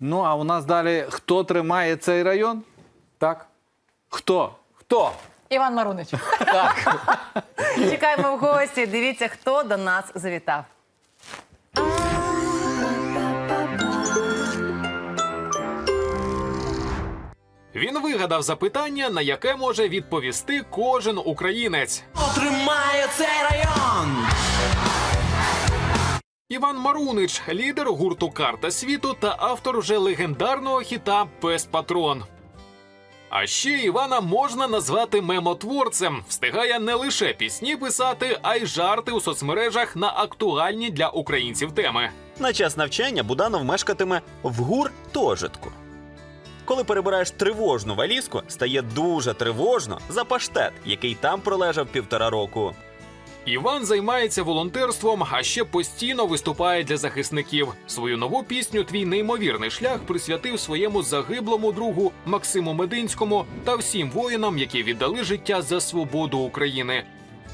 Ну а у нас далі хто тримає цей район? Так. Хто? Хто? Іван Марунич. Чекаємо в гості. Дивіться, хто до нас завітав. Він вигадав запитання, на яке може відповісти кожен українець. Отримає цей район. Іван Марунич, лідер гурту Карта світу та автор вже легендарного хіта Пес Патрон. А ще Івана можна назвати мемотворцем. Встигає не лише пісні писати, а й жарти у соцмережах на актуальні для українців теми. На час навчання Буданов мешкатиме в гуртожитку. Коли перебираєш тривожну валізку, стає дуже тривожно за паштет, який там пролежав півтора року. Іван займається волонтерством, а ще постійно виступає для захисників. Свою нову пісню Твій неймовірний шлях присвятив своєму загиблому другу Максиму Мединському та всім воїнам, які віддали життя за свободу України.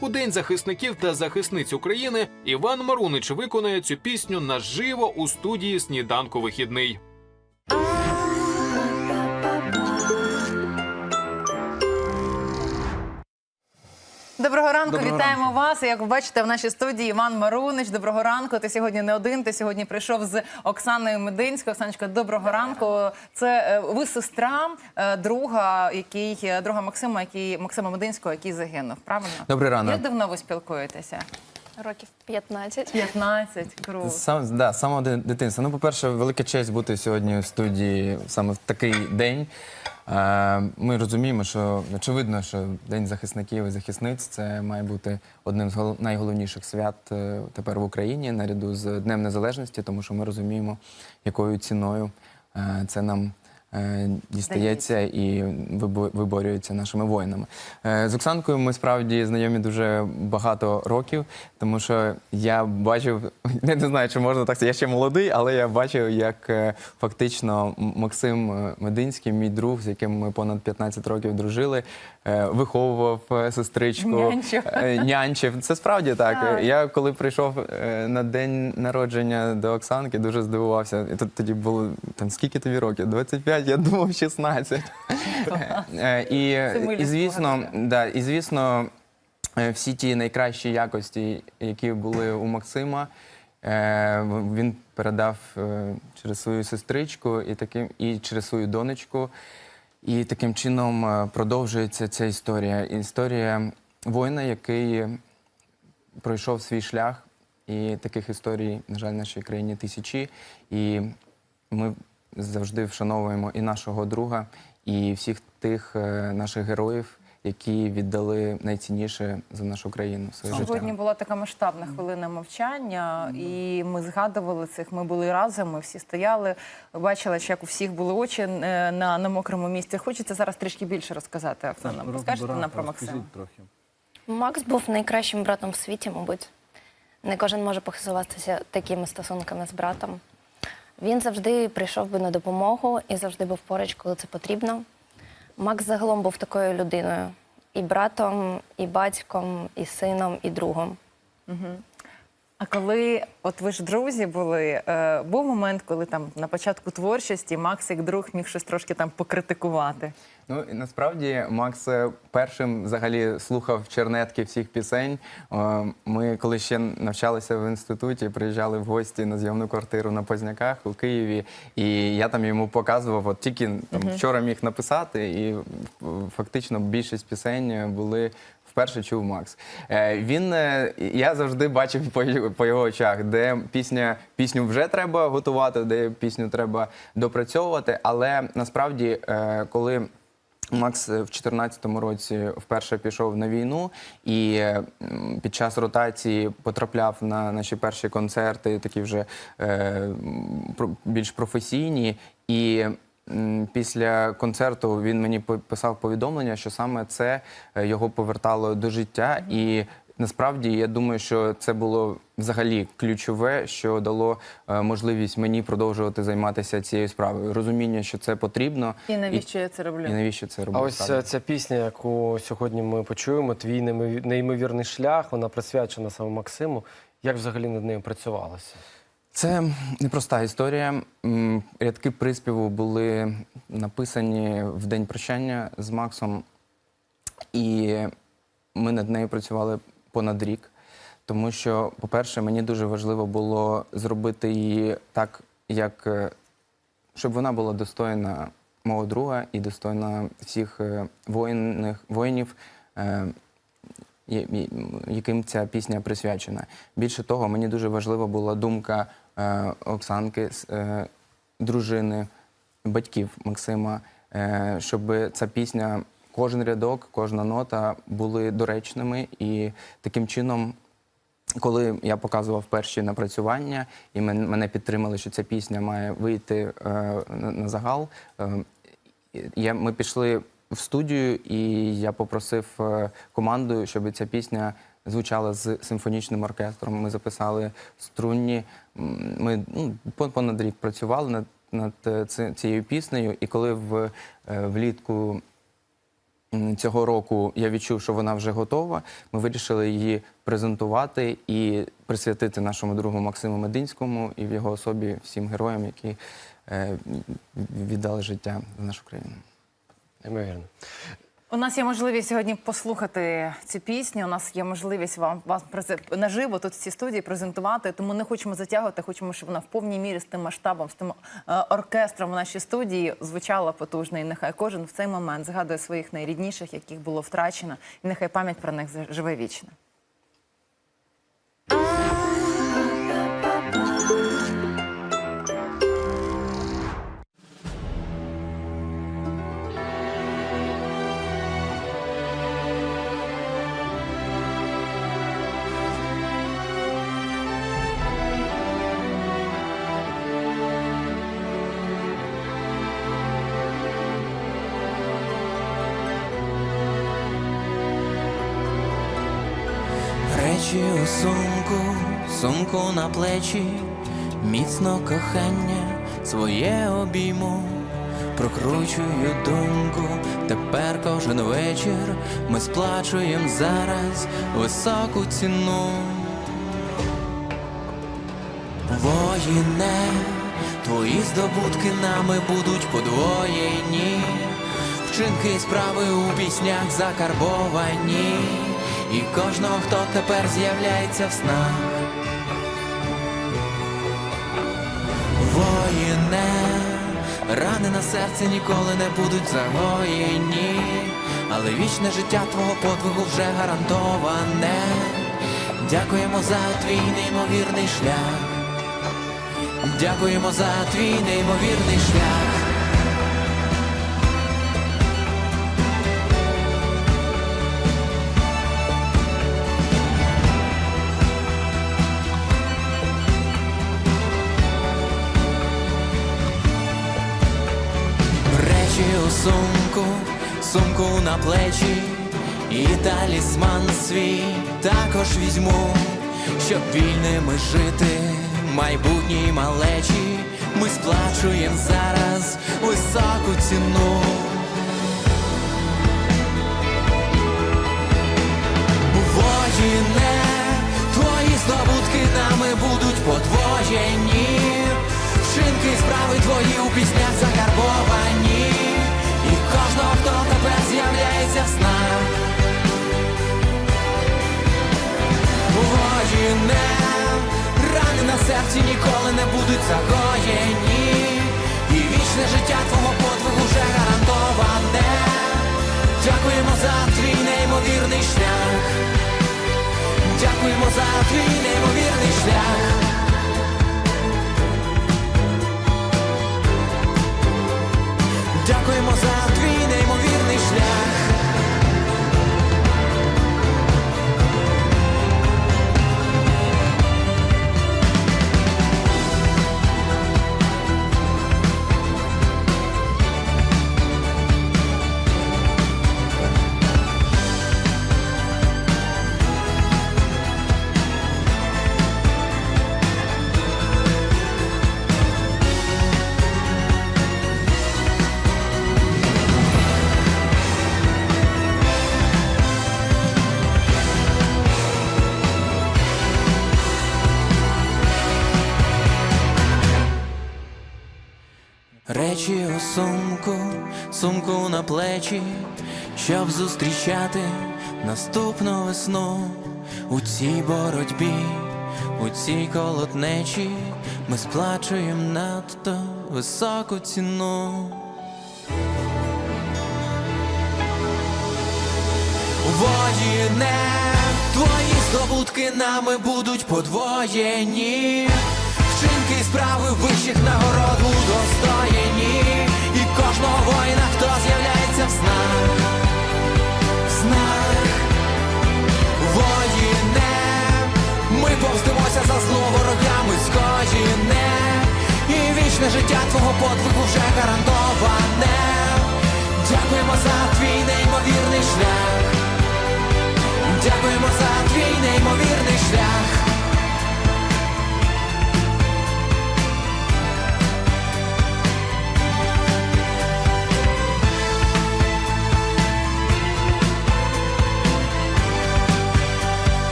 У День захисників та захисниць України Іван Марунич виконає цю пісню наживо у студії Сніданку вихідний. Доброго ранку, Доброго вітаємо вас. Як ви бачите, в нашій студії Іван Марунич. Доброго ранку. Ти сьогодні не один. Ти сьогодні прийшов з Оксаною Мединською. Оксаночка, доброго ранку. Це е, ви сестра е, друга, який е, друга Максима, який Максима Мединського, який загинув. Правильно? Добрий ранок. Як давно ви спілкуєтеся? Років 15. 15. Круто. Сам, да, самого дитинства. Ну, по-перше, велика честь бути сьогодні в студії саме в такий день. Е, Ми розуміємо, що очевидно, що День захисників і захисниць це має бути одним з гол- найголовніших свят е, тепер в Україні наряду з Днем Незалежності, тому що ми розуміємо, якою ціною е, це нам дістається і вибо- виборюється нашими воїнами. Е, З Оксанкою ми справді знайомі дуже багато років, тому що я бачив, я не знаю, чи можна так сказати, я ще молодий, але я бачив, як е, фактично Максим е, Мединський, мій друг, з яким ми понад 15 років дружили, е, виховував е, сестричку, Нянчив. е, нянчив. Це справді так. Так. Я коли прийшов е, на день народження до Оксанки, дуже здивувався. І тут тоді було там скільки тобі років? 25, я думав 16. Е, І, і звісно, да, і звісно, е, всі ті найкращі якості, які були у Максима. е, Він передав через свою сестричку і таким і через свою донечку. І таким чином продовжується ця історія. Історія воїна, який пройшов свій шлях, і таких історій, на жаль, в нашій країні тисячі. І ми завжди вшановуємо і нашого друга, і всіх тих е, наших героїв, які віддали найцінніше за нашу країну своє Сьогодні життя. була така масштабна хвилина мовчання, і ми згадували цих. Ми були разом, ми всі стояли, бачили, що як у всіх були очі е, на, на мокрому місці. Хочеться зараз трішки більше розказати. Оксана, розкажете нам про Максима? трохи. Макс був найкращим братом в світі, мабуть. Не кожен може похизуватися такими стосунками з братом. Він завжди прийшов би на допомогу і завжди був поруч, коли це потрібно. Макс загалом був такою людиною: і братом, і батьком, і сином, і другом. А коли от ви ж друзі були, е, був момент, коли там на початку творчості Макс як друг міг щось трошки там покритикувати. Ну і насправді Макс е, першим взагалі слухав чернетки всіх пісень. Е, Ми коли ще навчалися в інституті, приїжджали в гості на зйомну квартиру на Позняках у Києві, і я там йому показував, от тільки там вчора міг написати, і фактично більшість пісень були. Вперше чув Макс. Е, Він е, я завжди бачив по, його- очах, де пісня пісню вже треба готувати, де пісню треба допрацьовувати. Але насправді, е, коли Макс в 2014 році вперше пішов на війну і під час ротації потрапляв на наші перші концерти, такі вже більш професійні. І після концерту він мені писав повідомлення, що саме це е, його повертало до життя. І насправді я думаю, що це було взагалі ключове, що дало е, можливість мені продовжувати займатися цією справою. Розуміння, що це потрібно. І навіщо я це роблю? І навіщо це А ось е, ця пісня, яку сьогодні ми почуємо, твій неймові- неймовірний шлях, вона присвячена саме Максиму. Як взагалі над нею працювалося? Це непроста історія. Рядки приспіву були написані в день прощання з Максом, і ми над нею працювали понад рік. Тому що, по-перше, мені дуже важливо було зробити її так, як е, щоб вона була достойна мого друга і достойна всіх е, воїнних, воїнів, е, яким ця пісня присвячена. Більше того, мені дуже важлива була думка Оксанки, е, дружини, батьків Максима, е, щоб ця пісня, кожен рядок, кожна нота були доречними і таким чином. Коли я показував перші напрацювання, і мене підтримали, що ця пісня має вийти е, на, загал, е, ми пішли в студію, і я попросив е, команду, щоб ця пісня звучала з симфонічним оркестром. Ми записали струнні. Ми ну, понад рік працювали над, над е, цією піснею, і коли в, е, влітку цього року я відчув, що вона вже готова. Ми вирішили її презентувати і присвятити нашому другу Максиму Мединському і в його особі всім героям, які е, віддали життя за нашу країну. Неймовірно. У нас є можливість сьогодні послухати цю пісню. У нас є можливість вам вас наживо тут в цій студії презентувати. Тому не хочемо затягувати. Хочемо, щоб вона в повній мірі з тим масштабом, з тим е, оркестром в нашій студії звучала потужно. І нехай кожен в цей момент згадує своїх найрідніших, яких було втрачено, і нехай пам'ять про них живе вічно. Речі у сумку, сумку на плечі, міцно кохання своє обійму, прокручую думку, тепер кожен вечір ми сплачуємо зараз високу ціну. Воїне, твої здобутки нами будуть подвоєні, вчинки і справи у піснях закарбовані, і кожного, хто тепер з'являється в снах. Воїне, рани на серці ніколи не будуть загоєні, але вічне життя твого подвигу вже гарантоване. Дякуємо за твій неймовірний шлях. Дякуємо за твій неймовірний шлях. Сумку, сумку на плечі, і талісман свій також візьму, щоб вільними жити, майбутній малечі, ми сплачуємо зараз високу ціну. Воїне, твої здобутки нами будуть подвоєні, вчинки справи твої у піснях закарбовані, хто тепер з'являється в снах. Воїне, рани на серці ніколи не будуть загоєні, і вічне життя твого подвигу вже гарантоване. Дякуємо за твій неймовірний шлях. Дякуємо за твій неймовірний плечі, щоб зустрічати наступну весну у цій боротьбі, у цій колотнечі ми сплачуємо надто високу ціну. Воїне, твої здобутки нами будуть подвоєні. Вчинки справи вищих нагород удостоєні. І кожного воїна, хто з'являється в снах, в снах. Воїне, ми повстимося за зло ворогами скоєне. І вічне життя твого подвигу вже гарантоване. Дякуємо за твій неймовірний шлях. Дякуємо за твій неймовірний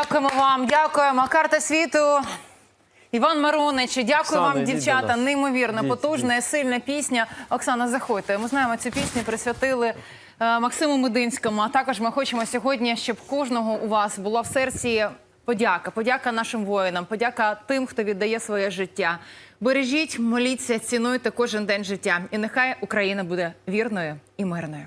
Дякуємо вам, дякуємо. Карта світу. Іван Марунич, дякую Оксана, вам, дівчата. Неймовірно потужна, сильна пісня. Оксана, заходьте. Ми знаємо, цю пісню присвятили е, Максиму Мединському. А також ми хочемо сьогодні, щоб кожного у вас була в серці подяка. Подяка нашим воїнам, подяка тим, хто віддає своє життя. Бережіть, моліться, цінуйте кожен день життя. І нехай Україна буде вірною і мирною.